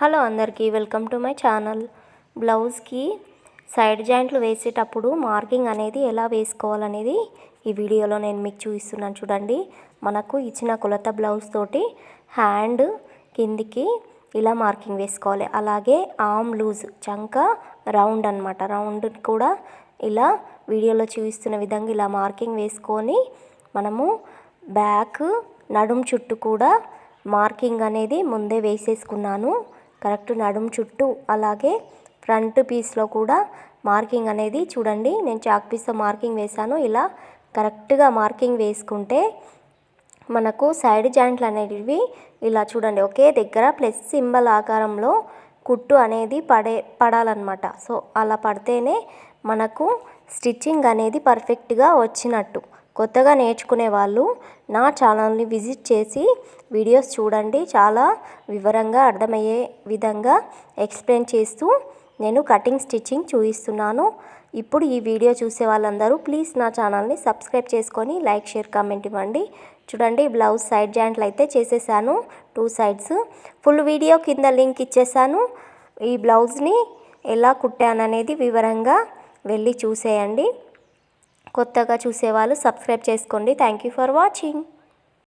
Hello అందరికీ welcome to my channel. బ్లౌజ్కి side జాయింట్లు వేసేటప్పుడు మార్కింగ్ అనేది ఎలా వేసుకోవాలనేది ఈ వీడియోలో నేను మీకు చూపిస్తున్నాను చూడండి. మనకు ఇచ్చిన కొలత బ్లౌజ్ తోటి హ్యాండ్ కిందికి ఇలా మార్కింగ్ వేసుకోవాలి. అలాగే ఆమ్ లూజ్ చంక రౌండ్ అనమాట రౌండ్ కూడా ఇలా వీడియోలో చూపిస్తున్న విధంగా ఇలా మార్కింగ్ వేసుకొని మనము బ్యాక్ నడుం చుట్టూ కూడా మార్కింగ్ అనేది ముందే వేసేసుకున్నాను. కరెక్ట్ నడుము చుట్టూ అలాగే ఫ్రంట్ పీస్లో కూడా మార్కింగ్ అనేది చూడండి నేను చాక్ పీస్తో మార్కింగ్ వేశాను. ఇలా కరెక్ట్గా మార్కింగ్ వేసుకుంటే మనకు సైడ్ జాయింట్లు అనేటివి ఇలా చూడండి ఒకే దగ్గర ప్లస్ సింబల్ ఆకారంలో కుట్టు అనేది పడే పడాలన్నమాట. సో అలా పడితేనే మనకు స్టిచ్చింగ్ అనేది పర్ఫెక్ట్గా వచ్చినట్టు. కొత్తగా నేర్చుకునే వాళ్ళు నా ఛానల్ని విజిట్ చేసి వీడియోస్ చూడండి. చాలా వివరంగా అర్థమయ్యే విధంగా ఎక్స్ప్లెయిన్ చేస్తూ నేను కటింగ్ స్టిచ్చింగ్ చూపిస్తున్నాను. ఇప్పుడు ఈ వీడియో చూసే వాళ్ళందరూ ప్లీజ్ నా ఛానల్ని సబ్స్క్రైబ్ చేసుకొని లైక్ షేర్ కామెంట్ ఇవ్వండి. చూడండి బ్లౌజ్ సైడ్ జాయింట్లు అయితే చేసేసాను. టూ సైడ్స్ ఫుల్ వీడియో కింద లింక్ ఇచ్చేసాను. ఈ బ్లౌజ్ని ఎలా కుట్టాననేది వివరంగా వెళ్ళి చూసేయండి. కొత్తగా చూసేవాళ్ళు సబ్స్క్రైబ్ చేసుకోండి. Thank you for watching